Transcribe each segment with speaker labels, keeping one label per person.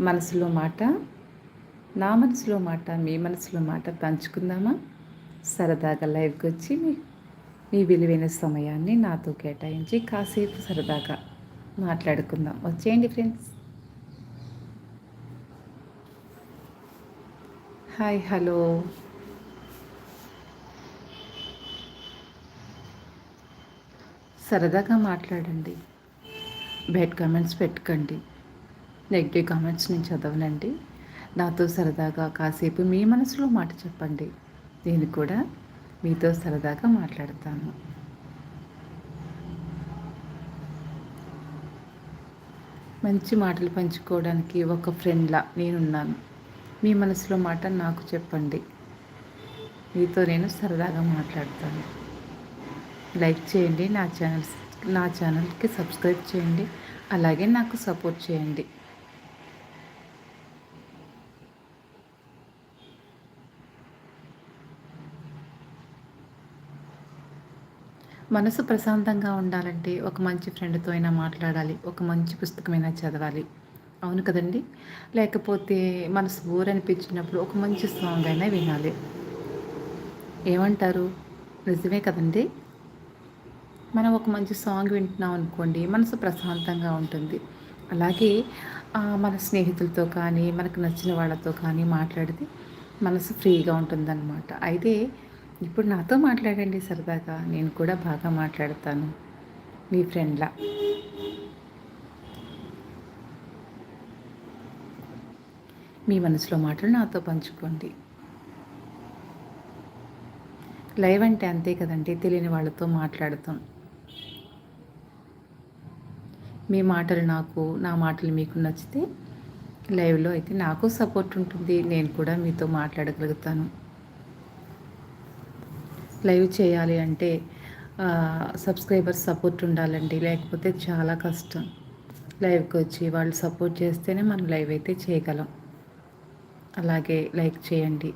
Speaker 1: మనసులో మాట నా మనసులో మాట మీ మనసులో మాట పంచుకుందామా? సరదాగా లైవ్కి వచ్చి మీ మీ విలువైన సమయాన్ని నాతో కేటాయించి కాసేపు సరదాగా మాట్లాడుకుందాం. వచ్చేయండి ఫ్రెండ్స్. Hi hello. సరదాగా మాట్లాడండి. బ్యాడ్ కామెంట్స్ పెట్టుకోండి. నెగిటివ్ కామెంట్స్ నేను చదవనండి నాతో సరదాగా కాసేపు మీ మనసులో మాట చెప్పండి. నేను కూడా మీతో సరదాగా మాట్లాడతాను. మంచి మాటలు పంచుకోవడానికి ఒక ఫ్రెండ్లా నేనున్నాను. మీ మనసులో మాట నాకు చెప్పండి. మీతో నేను సరదాగా మాట్లాడతాను. లైక్ చేయండి నా ఛానల్స్ నా ఛానల్కి సబ్స్క్రైబ్ చేయండి అలాగే నాకు సపోర్ట్ చేయండి. మనసు ప్రశాంతంగా ఉండాలంటే ఒక మంచి ఫ్రెండ్తో అయినా మాట్లాడాలి ఒక మంచి పుస్తకమైనా చదవాలి. అవును కదండి? లేకపోతే మనసు బోర్ అనిపించినప్పుడు ఒక మంచి సాంగ్ అయినా వినాలి. ఏమంటారు? నిజమే కదండి? మనం ఒక మంచి సాంగ్ వింటున్నాం అనుకోండి మనసు ప్రశాంతంగా ఉంటుంది. అలాగే మన స్నేహితులతో కానీ మనకు నచ్చిన వాళ్ళతో కానీ మాట్లాడితే మనసు ఫ్రీగా ఉంటుందన్నమాట. అయితే ఇప్పుడు నాతో మాట్లాడండి సరదాగా. నేను కూడా బాగా మాట్లాడతాను. మీ ఫ్రెండ్లా. మీ మనసులో మాటలు నాతో పంచుకోండి. లైవ్ అంటే అంతే కదండి తెలియని వాళ్ళతో మాట్లాడతాం. మీ మాటలు నాకు నా మాటలు మీకు నచ్చితే లైవ్లో అయితే నాకు సపోర్ట్ ఉంటుంది. నేను కూడా మీతో మాట్లాడగలుగుతాను. లైవ్ చేయాలి అంటే సబ్స్క్రైబర్స్ సపోర్ట్ ఉండాలండి. లేకపోతే చాలా కష్టం. లైవ్కి వచ్చి వాళ్ళు సపోర్ట్ చేస్తేనే మనం లైవ్ అయితే చేయగలం. అలాగే లైక్ చేయండి.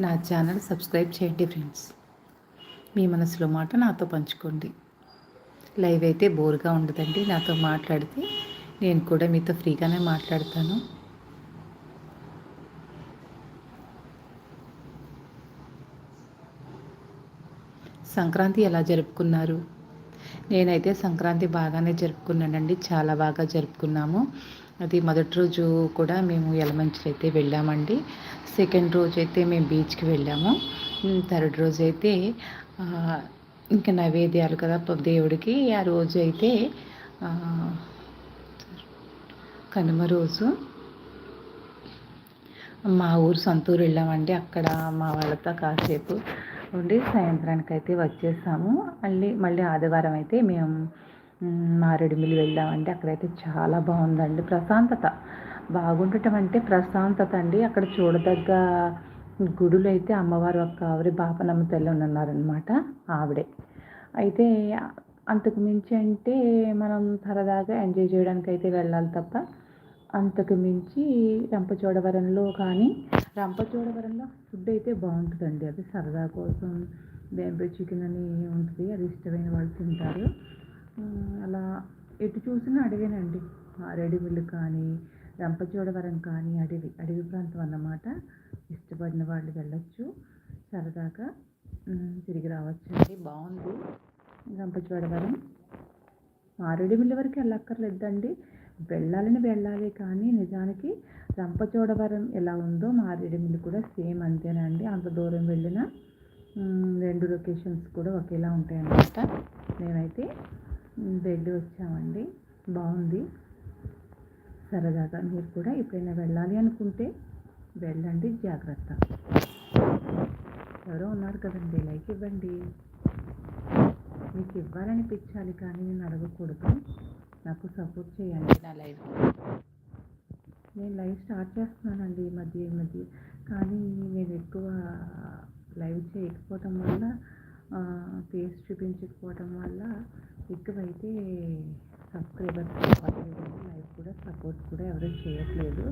Speaker 1: నా ఛానల్ సబ్స్క్రైబ్ చేయండి ఫ్రెండ్స్. మీ మనసులో మాట నాతో పంచుకోండి. లైవ్ అయితే బోర్గా ఉండదండి. నాతో మాట్లాడితే నేను కూడా మీతో ఫ్రీగానే మాట్లాడతాను. సంక్రాంతి ఎలా జరుపుకున్నారు? నేనైతే సంక్రాంతి బాగానే జరుపుకున్నానండి. చాలా బాగా జరుపుకున్నాము. అది మొదటి రోజు కూడా మేము ఎలమంచిలో అయితే వెళ్ళామండి. సెకండ్ రోజు అయితే మేము బీచ్కి వెళ్ళాము. థర్డ్ రోజు అయితే ఇంకా నైవేద్యాలు కదా దేవుడికి. ఆ రోజు అయితే కనుమ రోజు మా ఊరు సొంతూరు వెళ్ళామండి. అక్కడ మా వాళ్ళతో కాసేపు ఉండి సాయంత్రానికి అయితే వచ్చేసాము. మళ్ళీ మళ్ళీ ఆదివారం అయితే మేము మారేడుమిల్లి వెళ్ళామండి అక్కడైతే చాలా బాగుందండి ప్రశాంతత. బాగుండటం అంటే ప్రశాంతత అండి. అక్కడ చూడదగ్గ గుడులు అయితే అమ్మవారు ఒక్క ఆవిడ బాపనమ్మ తెల్ల ఉన్నారనమాట ఆవిడే. అయితే అంతకుమించి అంటే మనం సరదాగా ఎంజాయ్ చేయడానికి అయితే వెళ్ళాలి తప్ప అంతకు మించి రంపచోడవరంలో కానీ రంపచోడవరంలో ఫుడ్ అయితే బాగుంటుందండి. అది సరదా కోసం బేంబే చికెన్ అని ఉంటుంది. అది ఇష్టమైన వాళ్ళు తింటారు. అలా ఎటు చూసినా అడిగేనండి. రెడీమిల్లు కానీ రంపచోడవరం కానీ అడవి అడవి ప్రాంతం అన్నమాట. ఇష్టపడిన వాళ్ళు వెళ్ళొచ్చు. సరదాగా తిరిగి రావచ్చండి. బాగుంది. రంపచోడవరం. మారేడుమిల్లి వరకు వెళ్ళక్కర్లేదండి. వెళ్ళాలని వెళ్ళాలి కానీ నిజానికి రంపచోడవరం ఎలా ఉందో మారేడుమిల్లి కూడా సేమ్ అంతేనండి. అంత దూరం వెళ్ళిన రెండు లొకేషన్స్ కూడా ఒకేలా ఉంటాయన్నమాట. మేమైతే వెళ్ళి వచ్చామండి. బాగుంది. సరదాగా మీరు కూడా ఎప్పుడైనా వెళ్ళాలి అనుకుంటే వెళ్ళండి జాగ్రత్త. ఎవరో ఉన్నారు కదండి లైక్ ఇవ్వండి. మీకు ఇవ్వాలనిపించాలి కానీ నేను అడగకూడదు. నాకు సపోర్ట్ చేయండి నా లైఫ్ నేను లైవ్ స్టార్ట్ చేస్తున్నానండి ఈ మధ్య ఈ మధ్య. కానీ నేను ఎక్కువ లైవ్ చేయకపోవటం వల్ల ఫేస్ చూపించకపోవటం వల్ల ఎక్కువైతే సబ్స్క్రైబర్స్ లైవ్ కూడా సపోర్ట్ కూడా ఎవరు చేయట్లేదు.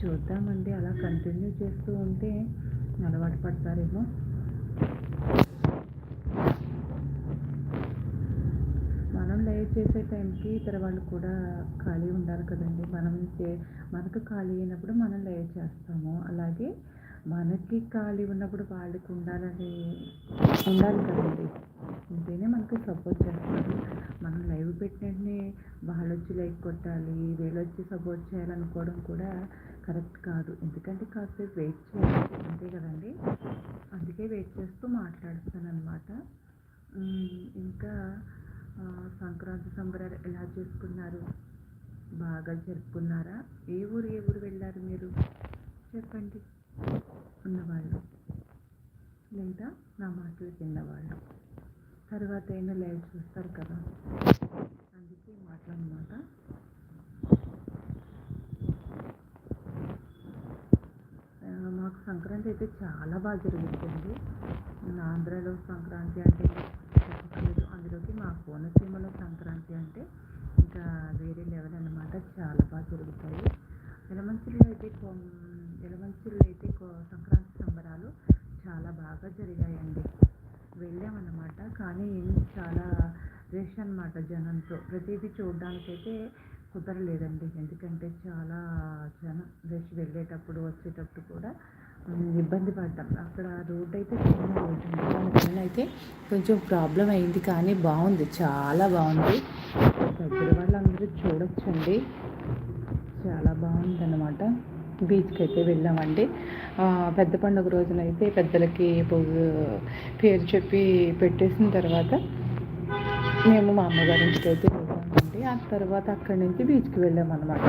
Speaker 1: చూద్దామండి అలా కంటిన్యూ చేస్తూ ఉంటే అలవాటు పడతారేమో. మనం చేసే టైంకి ఇతర వాళ్ళు కూడా ఖాళీ ఉండాలి కదండి. మనం చే మనకు ఖాళీ అయినప్పుడు మనం లైవ్ చేస్తాము. అలాగే మనకి ఖాళీ ఉన్నప్పుడు వాళ్ళకి ఉండాలని ఉండాలి కదండి. ఉంటేనే మనకు సపోర్ట్ చేస్తారు. మనం లైవ్ పెట్టినట్టునే వాళ్ళు వచ్చి లైక్ కొట్టాలి వీళ్ళు వచ్చి సపోర్ట్ చేయాలనుకోవడం కూడా కరెక్ట్ కాదు. ఎందుకంటే కాసేపు వెయిట్ చేయాలి అంతే కదండి. అందుకే వెయిట్ చేస్తూ మాట్లాడుతాను అనమాట ఇంకా సంక్రాంతి సంబరాలు ఎలా చేసుకున్నారు? బాగా జరుపుకున్నారా? ఏ ఊరు ఏ ఊరు వెళ్ళారు మీరు? చెప్పండి. ఉన్నవాళ్ళు. లేదా నా మాటలు విన్నవాళ్ళు తర్వాత అయినా లైవ్ చూస్తారు కదా. అందుకే మాటలన్నమాట మాకు సంక్రాంతి అయితే చాలా బాగా జరుగుతుంది. ఆంధ్రాలో సంక్రాంతి అంటే కోనసీమలో సంక్రాంతి అంటే ఇంకా వేరే లెవెల్ అనమాట చాలా బాగా జరుగుతాయి. ఎలమంచిలో అయితే ఎలమంచిలో అయితే సంక్రాంతి సంబరాలు చాలా బాగా జరిగాయండి. వెళ్ళామన్నమాట. కానీ చాలా రష్ అనమాట జనంతో. ప్రతిదీ చూడడానికైతే కుదరలేదండి. ఎందుకంటే చాలా జనం రష్ వెళ్ళేటప్పుడు వచ్చేటప్పుడు కూడా ఇబ్బంది పడ్డాం అక్కడ రోడ్ అయితే చిన్న రోడ్డు దానివల్ల అయితే కొంచెం ప్రాబ్లం అయింది కానీ బాగుంది. చాలా బాగుంది. దగ్గర వాళ్ళందరూ చూడొచ్చండి. చాలా బాగుందన్నమాట. బీచ్కి అయితే వెళ్ళామండి. పెద్ద పండుగ రోజున అయితే పెద్దలకి పేరు చెప్పి పెట్టేసిన తర్వాత మేము మా అమ్మగారి ఇంటికి అయితే వెళ్ళామండి. ఆ తర్వాత అక్కడి నుంచి బీచ్కి వెళ్ళామన్నమాట.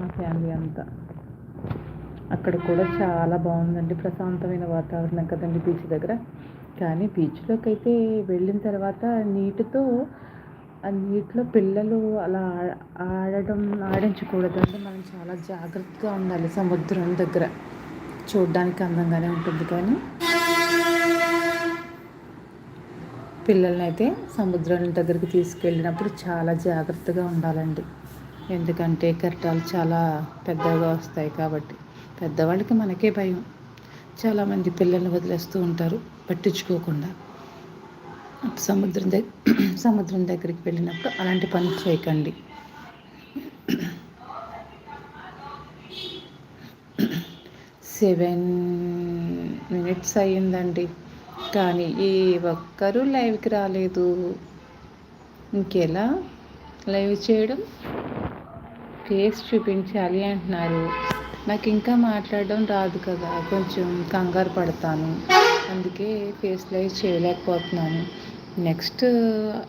Speaker 1: మా ఫ్యామిలీ అంతా. అక్కడ కూడా చాలా బాగుందండి. ప్రశాంతమైన వాతావరణం కదండి బీచ్ దగ్గర. కానీ బీచ్లోకి అయితే వెళ్ళిన తర్వాత నీటితో ఆ నీటిలో పిల్లలు అలా ఆడడం ఆడించకూడదండి. మనం చాలా జాగ్రత్తగా ఉండాలి సముద్రం దగ్గర. చూడడానికి అందంగానే ఉంటుంది కానీ పిల్లల్ని అయితే సముద్రం దగ్గరికి తీసుకెళ్ళినప్పుడు చాలా జాగ్రత్తగా ఉండాలండి. ఎందుకంటే కెరటాలు చాలా పెద్దగా వస్తాయి కాబట్టి. పెద్దవాళ్ళకి మనకే భయం. చాలామంది పిల్లల్ని వదిలేస్తూ ఉంటారు పట్టించుకోకుండా. సముద్రం దగ్గర సముద్రం దగ్గరికి వెళ్ళినప్పుడు అలాంటి పని చేయకండి. సెవెన్ మినిట్స్ అయ్యిందండి. కానీ ఏ ఒక్కరూ లైవ్కి రాలేదు. ఇంకెలా లైవ్ చేయడం? ఫేస్ చూపించాలి అంటున్నారు. నాకు ఇంకా మాట్లాడడం రాదు కదా. కొంచెం కంగారు పడతాను. అందుకే ఫేస్ లైవ్ చేయలేకపోతున్నాను. నెక్స్ట్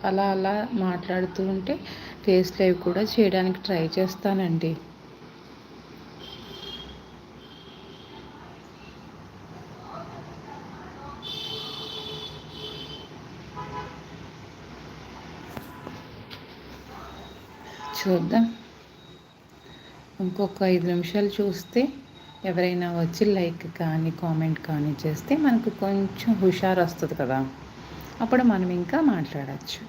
Speaker 1: అలా అలా మాట్లాడుతూ ఉంటే ఫేస్ లైవ్ కూడా చేయడానికి ట్రై చేస్తానండి. చూద్దాం. ఇంకొక ఐదు నిమిషాలు చూస్తే ఎవరైనా వచ్చి లైక్ కానీ కామెంట్ కానీ చేస్తే మనకు కొంచెం హుషారు వస్తుంది కదా. అప్పుడు మనం ఇంకా మాట్లాడచ్చు.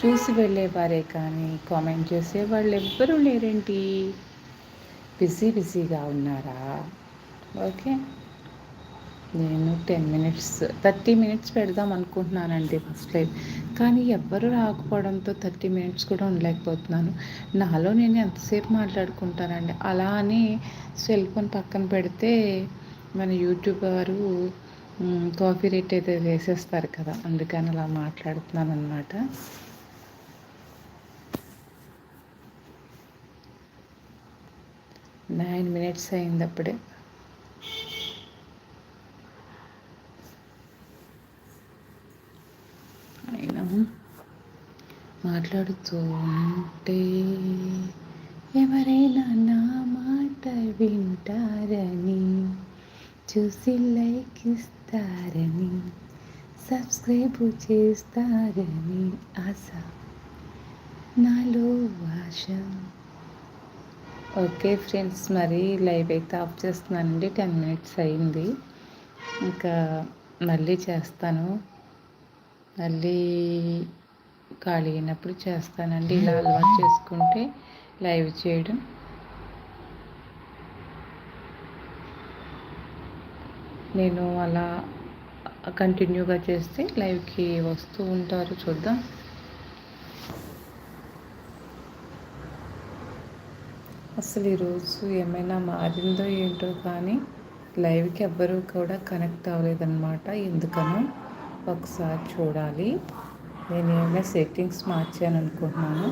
Speaker 1: చూసి వెళ్ళేవారే కానీ కామెంట్ చేసే వాళ్ళు ఎవ్వరూ లేరేంటి? బిజీ బిజీగా ఉన్నారా? ఓకే. నేను టెన్ మినిట్స్ థర్టీ మినిట్స్ పెడదాం అనుకుంటున్నానండి ఫస్ట్ లైవ్ కానీ ఎవ్వరు రాకపోవడంతో థర్టీ మినిట్స్ కూడా ఉండలేకపోతున్నాను. నాలో నేను ఎంతసేపు మాట్లాడుకుంటానండి? అలా అని సెల్ ఫోన్ పక్కన పెడితే మన యూట్యూబ్ వారు కాఫీ రేట్ అయితే వేసేస్తారు కదా? అందుకని అలా మాట్లాడుతున్నాను అనమాట నైన్ మినిట్స్ అయింది అప్పుడే అయినా మాట్లాడుతూ ఉంటే ఎవరైనా నా మాట వింటారని చూసి లైక్ ఇస్తారని సబ్స్క్రైబ్ చేస్తారని ఆశ. నాలో ఆశ. ఓకే ఫ్రెండ్స్ మరి లైవ్ అయితే ఆఫ్ చేస్తున్నానండి. టెన్ మినిట్స్ అయింది. ఇంకా మళ్ళీ చేస్తాను. మళ్ళీ ఖాళీ అయినప్పుడు చేస్తానండి. ఇలా అలవాటు చేసుకుంటే లైవ్ చేయడం. నేను అలా కంటిన్యూగా చేస్తే లైవ్కి వస్తూ ఉంటారు చూద్దాం. అసలు ఈరోజు ఏమైనా మారిందో ఏంటో కానీ లైవ్కి ఎవ్వరూ కూడా కనెక్ట్ అవ్వలేదన్నమాట. ఎందుకనో ఒకసారి చూడాలి. నేను ఏమైనా సెట్టింగ్స్ మార్చాను అనుకుంటున్నాను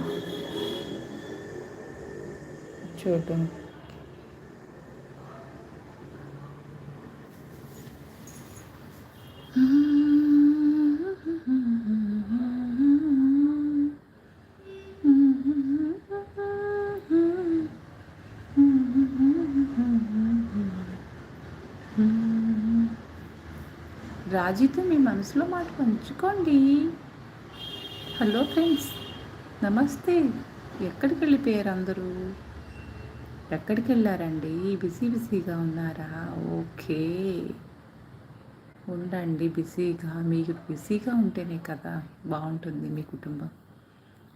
Speaker 1: చూడటం రాజీతో మీ మనసులో మాట పంచుకోండి. హలో ఫ్రెండ్స్ నమస్తే. ఎక్కడికి వెళ్ళిపోయారు అందరూ? ఎక్కడికి వెళ్ళారండి? బిజీ బిజీగా ఉన్నారా? ఓకే. ఉండండి బిజీగా. మీకు బిజీగా ఉంటేనే కదా బాగుంటుంది మీ కుటుంబం.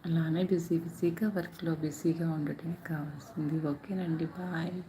Speaker 1: అలానే బిజీ బిజీగా వర్క్లో బిజీగా ఉండటమే కావాల్సింది. ఓకేనండి బాయ్.